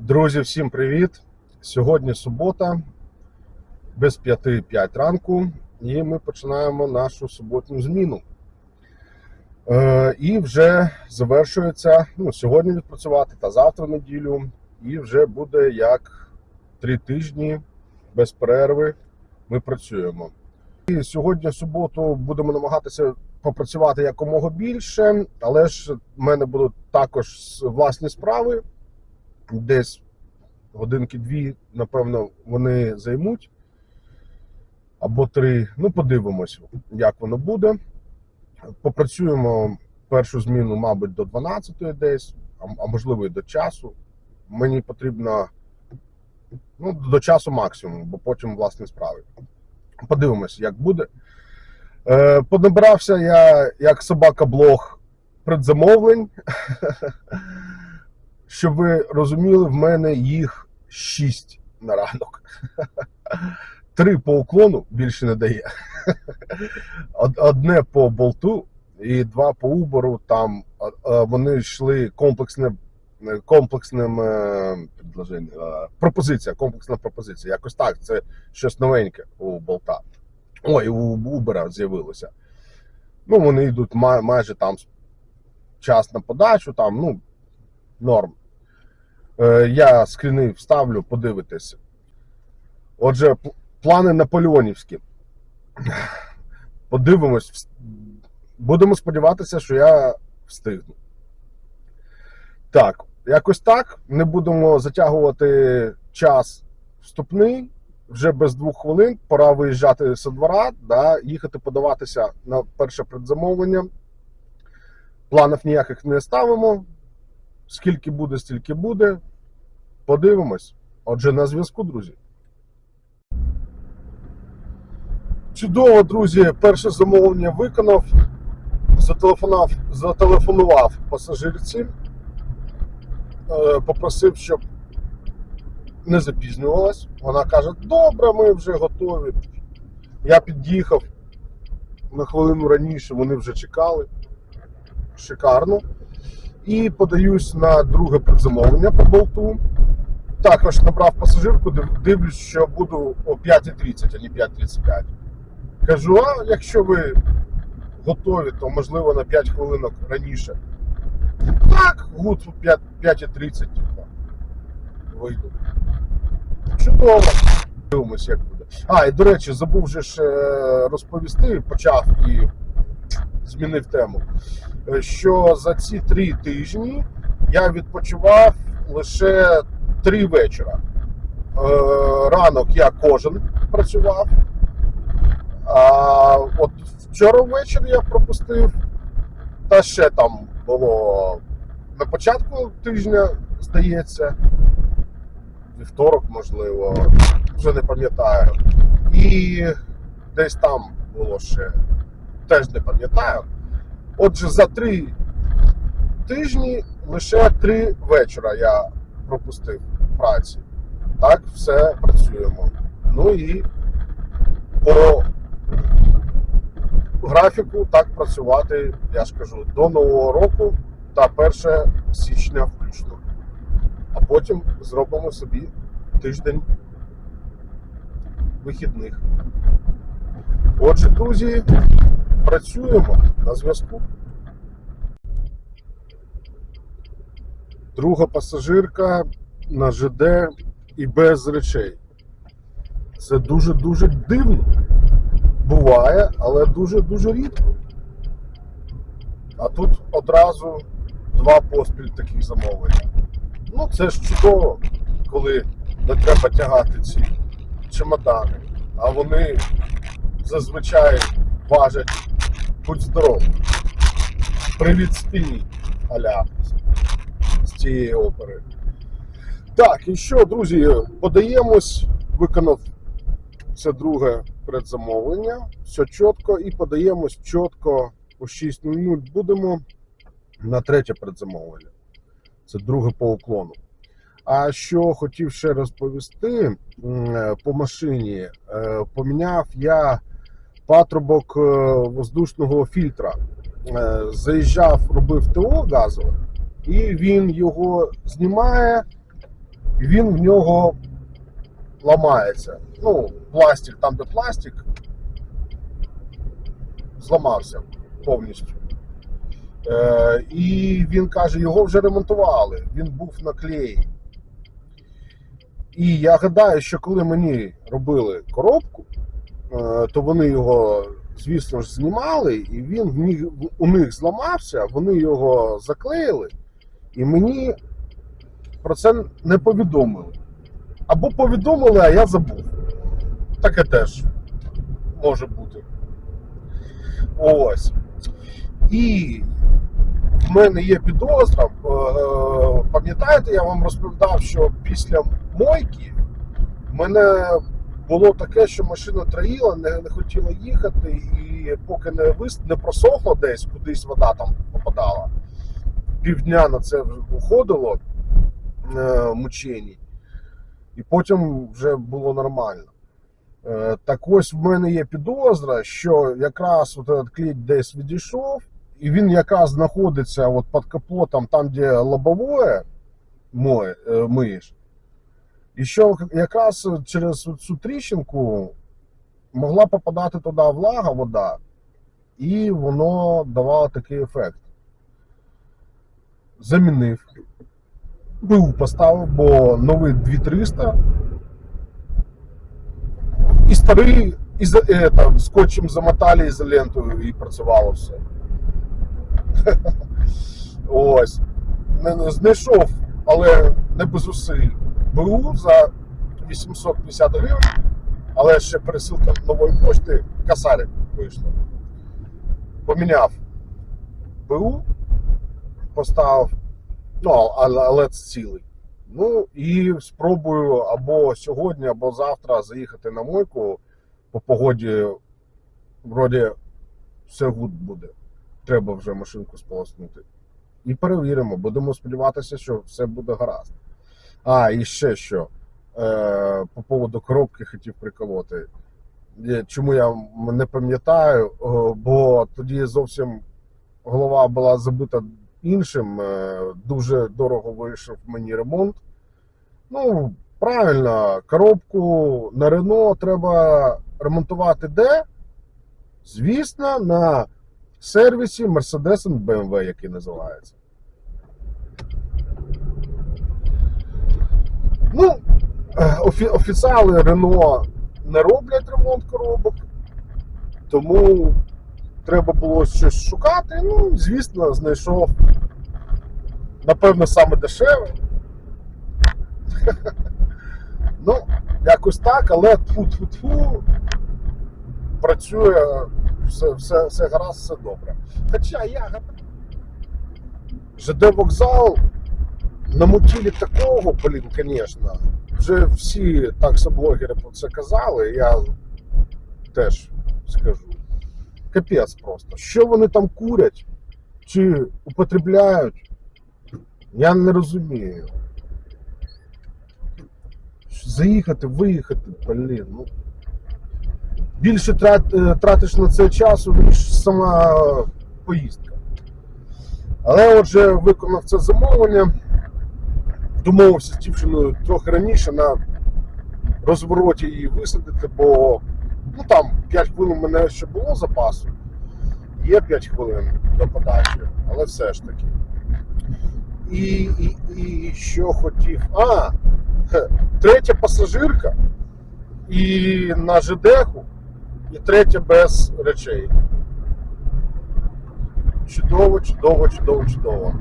Друзі, всім привіт! Сьогодні субота, без 5 ранку, і ми починаємо нашу суботню зміну. Е, і вже завершується ну, сьогодні відпрацювати та завтра неділю. І вже буде як три тижні без перерви. Ми працюємо. І сьогодні, суботу, будемо намагатися попрацювати якомога більше, але ж в мене будуть також власні справи десь годинки-дві, напевно, вони займуть. Або три. Ну, подивимось, як воно буде. Попрацюємо першу зміну, мабуть, до 12-ї десь, а, можливо і до часу. Мені потрібно ну, до часу максимум, бо потім власні справи. Подивимось, як буде. Е, понабирався я як собака-блог предзамовлень. Щоб ви розуміли, в мене їх шість на ранок. Три по уклону більше не дає. Одне по болту і два по убору. Там вони йшли комплексним комплексним е, е, пропозиція, комплексна пропозиція. Якось так. Це щось новеньке у болта. Ой, у Убера з'явилося. Ну, вони йдуть май- майже там час на подачу, там, ну, норм. Е, Я скріни вставлю, подивитись. Отже, плани наполеонівські. Подивимось. Будемо сподіватися, що я встигну. Так, якось так. Не будемо затягувати час вступний. Вже без двох хвилин пора виїжджати з двора, да, їхати подаватися на перше предзамовлення. Планів ніяких не ставимо. Скільки буде, стільки буде. Подивимось. Отже, на зв'язку, друзі. Чудово, друзі. Перше замовлення виконав. Зателефонував, зателефонував пасажирці. Е, Попросив, щоб не запізнювалась. Вона каже: добре, ми вже готові. Я під'їхав на хвилину раніше, вони вже чекали. Шикарно і подаюсь на друге предзамовлення по болту. Також набрав пасажирку, дивлюсь, що буду о 5.30, а не 5.35. Кажу, а якщо ви готові, то можливо на 5 хвилинок раніше. Так, гуд о 5.30 вийду. Чудово. Дивимось, як буде. А, і до речі, забув же ж е, розповісти, почав і змінив тему що за ці три тижні я відпочивав лише три вечора. Е, Ранок я кожен працював. А от вчора ввечері я пропустив, та ще там було на початку тижня, здається, вівторок, можливо, вже не пам'ятаю. І десь там було ще, теж не пам'ятаю. Отже, за три тижні лише три вечора я пропустив праці. Так, все працюємо. Ну і по графіку так працювати, я ж кажу, до Нового року та 1 січня включно. А потім зробимо собі тиждень вихідних. Отже, друзі, працюємо на зв'язку. Друга пасажирка на ЖД і без речей. Це дуже-дуже дивно. Буває, але дуже-дуже рідко. А тут одразу два поспіль таких замовлень. Ну, це ж чудово, коли не треба тягати ці чемодани, а вони зазвичай важать будь здоров. Привіт спині, аля з цієї опери. Так, і що, друзі, подаємось, виконав це друге предзамовлення. Все чітко, і подаємось чітко о 6.00 будемо на третє предзамовлення. Це друге по уклону. А що хотів ще розповісти е, по машині, Е, поміняв я патрубок е, воздушного фільтра. Е, Заїжджав, робив ТО газове, і він його знімає і він в нього ламається. Ну, пластик, там, де пластик, зламався повністю. Е, і він каже, його вже ремонтували, він був на клеї. І я гадаю, що коли мені робили коробку, то вони його, звісно ж, знімали, і він в них, у них зламався, вони його заклеїли, і мені про це не повідомили. Або повідомили, а я забув. Таке теж може бути. Ось. І в мене є підозра. е, Пам'ятаєте, я вам розповідав, що після мойки мене було таке, що машина троїла, не, не хотіла їхати, і поки не вис... не просохло десь, кудись вода там попадала. Півдня на це вже уходило е, мучені, і потім вже було нормально. Е, Так ось в мене є підозра, що якраз от клей десь відійшов, і він якраз знаходиться от під капотом, там, де лобовое моє, е, миєш. І що якраз через цю тріщинку могла попадати туди влага, вода, і воно давало такий ефект. Замінив. БУ поставив, бо новий 2300 і старий із, е, там, скотчем замотали ізолентою і працювало все. Ось. Знайшов, але не без зусиль. БУ за 850 гривень, але ще пересилка нової пошти касарик вийшла. Поміняв БУ, поставив, ну, але, цілий. Ну і спробую або сьогодні, або завтра заїхати на мойку. По погоді вроді все гуд буде. Треба вже машинку сполоснути. І перевіримо, будемо сподіватися, що все буде гаразд. А, і ще що. Е, по поводу коробки хотів приколоти. Е, Чому я не пам'ятаю, бо тоді зовсім голова була забита іншим. Е, Дуже дорого вийшов мені ремонт. Ну, правильно, коробку на Рено треба ремонтувати де? Звісно, на сервісі Mercedes BMW, який називається. Ну, е, офі- офіціали Рено не роблять ремонт коробок, тому треба було щось шукати. Ну, звісно, знайшов, напевно, саме дешеве. Ну, якось так, але тфу-тфу-тфу, працює, все, все, все гаразд, все добре. Хоча я ЖД вокзал на мотілі такого, блін, звісно, вже всі таксоблогери про це казали, я теж скажу. Капець просто. Що вони там курять чи употребляють, я не розумію. Заїхати, виїхати, блін, ну. Більше е, тратиш на це часу, ніж сама поїздка. Але отже, виконав це замовлення. Домовився з дівчиною трохи раніше на розвороті її висадити, бо ну, там 5 хвилин у мене ще було запасу. Є 5 хвилин до подачі, але все ж таки. І, і, і що хотів. А, третя пасажирка і на ЖДХу, і третя без речей. Чудово, чудово, чудово, чудово.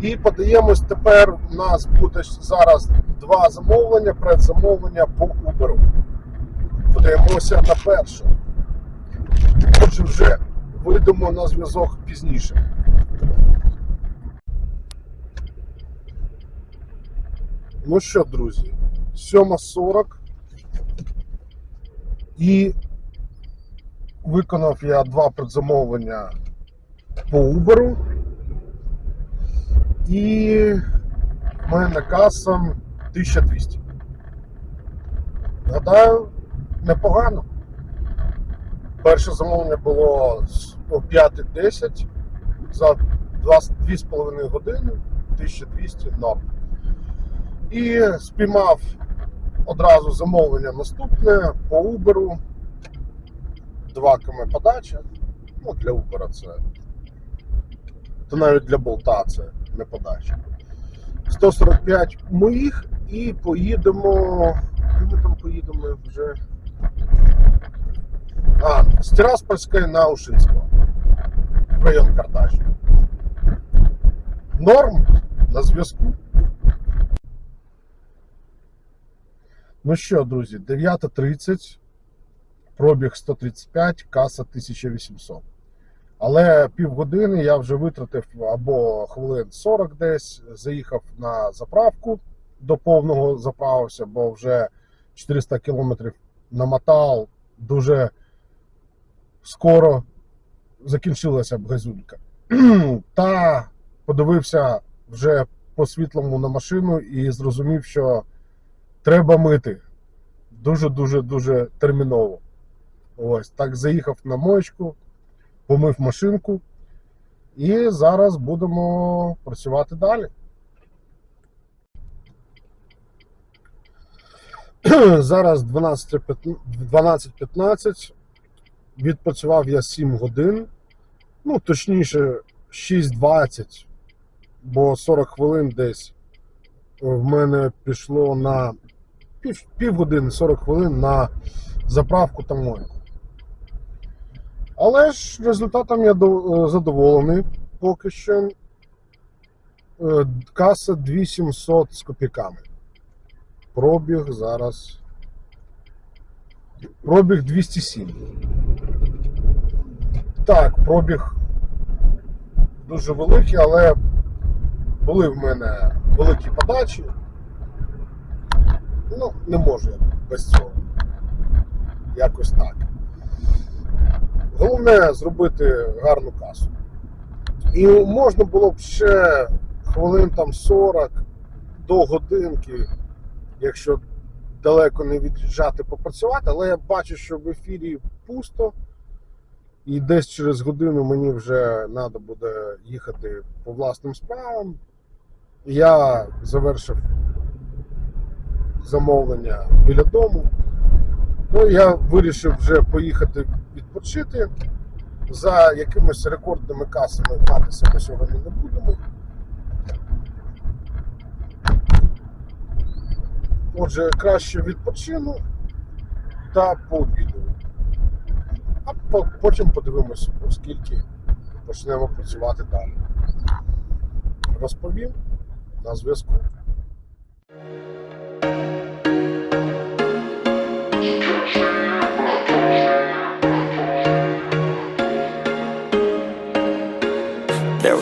І подаємось тепер. У нас буде зараз два замовлення, предзамовлення по Uber. Подаємося на перше. Отже, вже вийдемо на зв'язок пізніше. Ну що, друзі, 7.40 і виконав я два предзамовлення по Uber. І в мене каса 1200. Гадаю, непогано. Перше замовлення було о 5.10 за 2,5 години 1200 норм. І спіймав одразу замовлення наступне по Uber. 2 км подача. Ну, для Uber це. То навіть для болта це не подача. 145 моїх і поїдемо. Ми там поїдемо вже? А, з Тираспольської на Ушинського. Район Кардаш. Норм на зв'язку. Ну що, друзі, 9.30, пробіг 135, каса 1800. Але півгодини я вже витратив або хвилин 40 десь, заїхав на заправку, до повного заправився, бо вже 400 кілометрів намотав, дуже скоро закінчилася б газюлька. Та подивився вже по світлому на машину і зрозумів, що треба мити. Дуже-дуже дуже терміново. Ось так заїхав на моєчку, помив машинку, і зараз будемо працювати далі. Зараз 12.15, 12.15. Відпрацював я 7 годин. Ну, точніше, 6.20, бо 40 хвилин десь в мене пішло на пів, півгодини 40 хвилин на заправку та мойку. Але ж результатом я е, задоволений поки що. Е, Каса 2700 з копійками. Пробіг зараз. Пробіг 207. Так, пробіг дуже великий, але були в мене великі подачі. Ну, не можу я без цього. Якось так. Головне зробити гарну касу. І можна було б ще хвилин там 40 до годинки, якщо далеко не від'їжджати попрацювати, але я бачу, що в ефірі пусто. І десь через годину мені вже треба буде їхати по власним справам. Я завершив замовлення біля дому. Ну, я вирішив вже поїхати відпочити. За якимись рекордними касами гнатися ми сьогодні не будемо. Отже, краще відпочину та пообідаю. А потім подивимося, оскільки почнемо працювати далі. Розповім на зв'язку.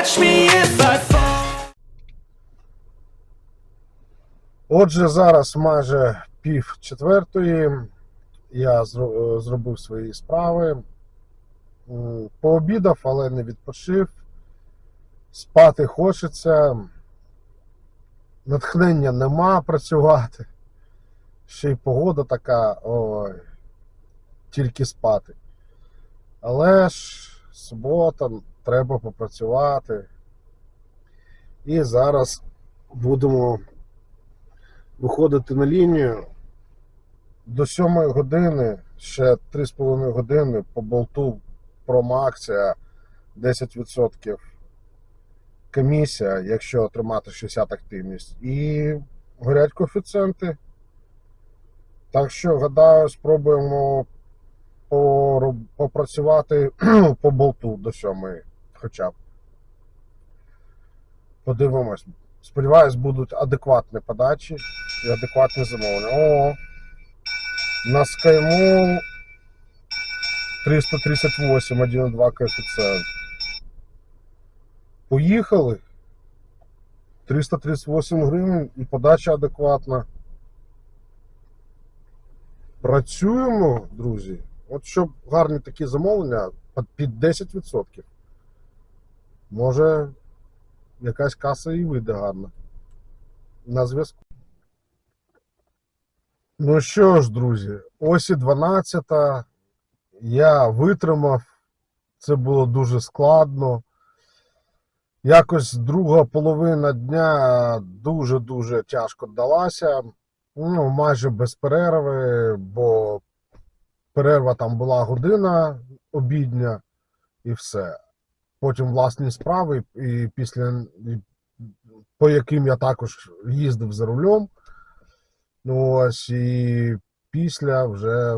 Catch me if I fall. Отже, зараз майже пів четвертої. Я е, зробив свої справи. Пообідав, але не відпочив. Спати хочеться. Натхнення нема працювати. Ще й погода така, ой, тільки спати. Але ж субота, треба попрацювати. І зараз будемо виходити на лінію. До 7 години, ще 3,5 години по болту промоакція 10% комісія, якщо отримати 60 активність. І горять коефіцієнти. Так що, гадаю, спробуємо попрацювати по болту до 7 хоча б. Подивимось. Сподіваюсь, будуть адекватні подачі і адекватні замовлення. О, на SkyMall 338, 1,2 коефіцієнт. Поїхали. 338 гривень і подача адекватна. Працюємо, друзі. От щоб гарні такі замовлення під- під 10%. Може, якась каса і вийде гарна. На зв'язку. Ну що ж, друзі, ось і 12. Я витримав. Це було дуже складно. Якось друга половина дня дуже-дуже тяжко далася. Ну, майже без перерви, бо перерва там була година обідня і все. Потім власні справи, і після по яким я також їздив за рулем. Ну, ось і після вже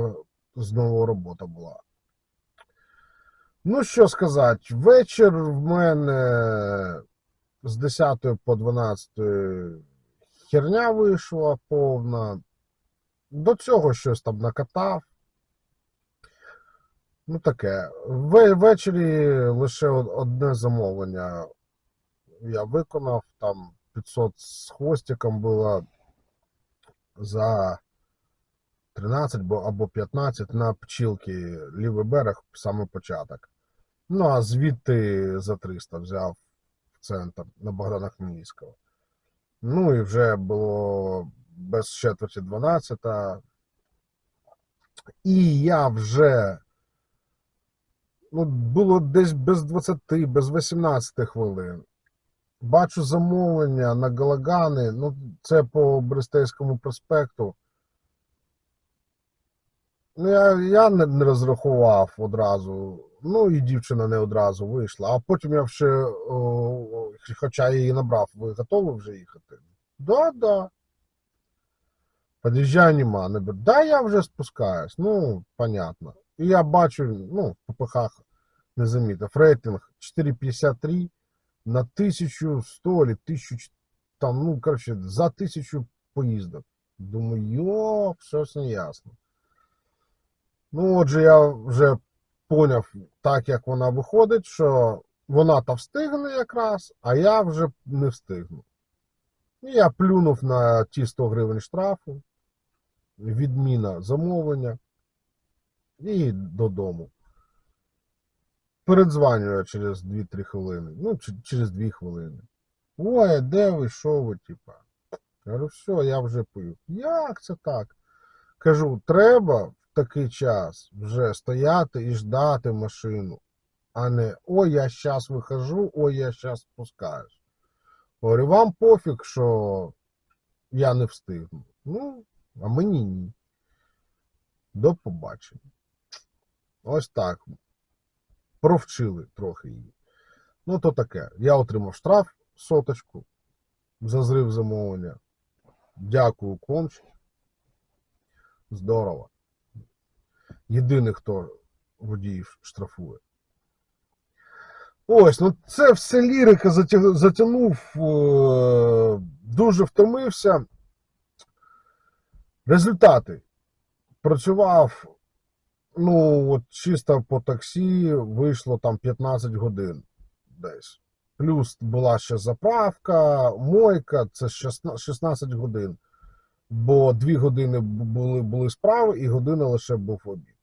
знову робота була. Ну, що сказати, вечір в мене з 10 по 12 херня вийшла повна. До цього щось там накатав. Ну, таке. Ввечері лише одне замовлення я виконав. Там 500 з хвостиком було за 13 або 15 на пчілки лівий берег, саме початок. Ну, а звідти за 300 взяв в центр на Богдана Хмельницького. Ну і вже було без четверті 12. І я вже ну, було десь без 20, без 18 хвилин. Бачу замовлення на Галагани, ну, це по Брестейському проспекту. Ну, я, я не, не розрахував одразу. Ну, і дівчина не одразу вийшла. А потім я ще, о, хоча я її набрав, ви готові вже їхати? Да, да. Під'їжджаю, нема. Не. Да, я вже спускаюсь. Ну, понятно. І я бачу, ну, в ППХ не замітив. Рейтинг 4,53 на 1100 или 1000, там, ну, короче, за 1000 поїздок. Думаю, йо, щось не ясно. Ну, отже, я вже поняв, так як вона виходить, що вона та встигне якраз, а я вже не встигну. І я плюнув на ті 100 гривень штрафу, відміна замовлення і додому. Передзванюю через 2-3 хвилини. Ну, через 2 хвилини. Ой, де ви, що ви, типа? Кажу, все, я вже пив. Як це так? Кажу, треба в такий час вже стояти і ждати машину, а не ой, я зараз вихожу, ой, я зараз спускаюсь. Говорю, вам пофіг, що я не встигну. Ну, а мені ні. До побачення. Ось так. Провчили трохи її. Ну, то таке. Я отримав штраф соточку за зрив замовлення. Дякую, конч. Здорово. Єдиний, хто водіїв штрафує. Ось, ну це все лірика затягнув, е, дуже втомився. Результати. Працював, ну, от чисто по таксі вийшло там 15 годин десь. Плюс була ще заправка, мойка, це 16 16 годин. Бо 2 години були, були справи, і година лише був обід.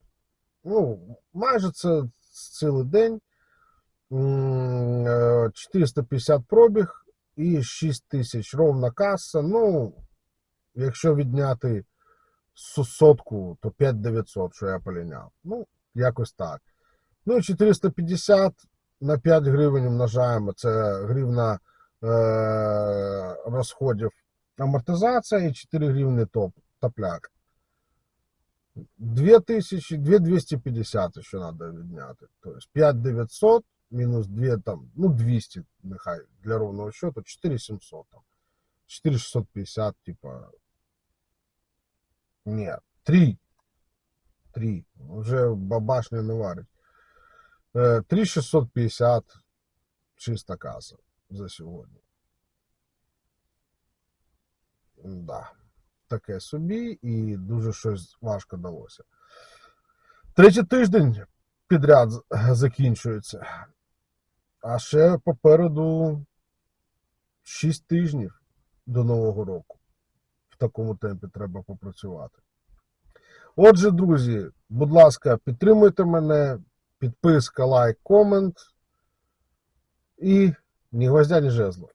Ну, майже це цілий день. Е, 450 пробіг і 6 тисяч ровна каса. Ну, якщо відняти сотку, то 5900, що я поліняв. Ну, якось так. Ну 450 на 5 гривень умножаємо. Це гривна е, розходів амортизація і 4 гривні топ, топляк. 2000, 2250 ще треба відняти. Тобто 5900 мінус 2, там, ну 200, нехай для ровного счету, 4700 там. 4650, типа. Ні, 3. 3. Вже бабашня не варить. Е, 3650 чиста каса за сьогодні. Да. Таке собі і дуже щось важко далося. Третій тиждень підряд закінчується. А ще попереду 6 тижнів до Нового року. Такому темпі треба попрацювати. Отже, друзі, будь ласка, підтримуйте мене, підписка, лайк, комент. І ні гвоздя, ні жезла.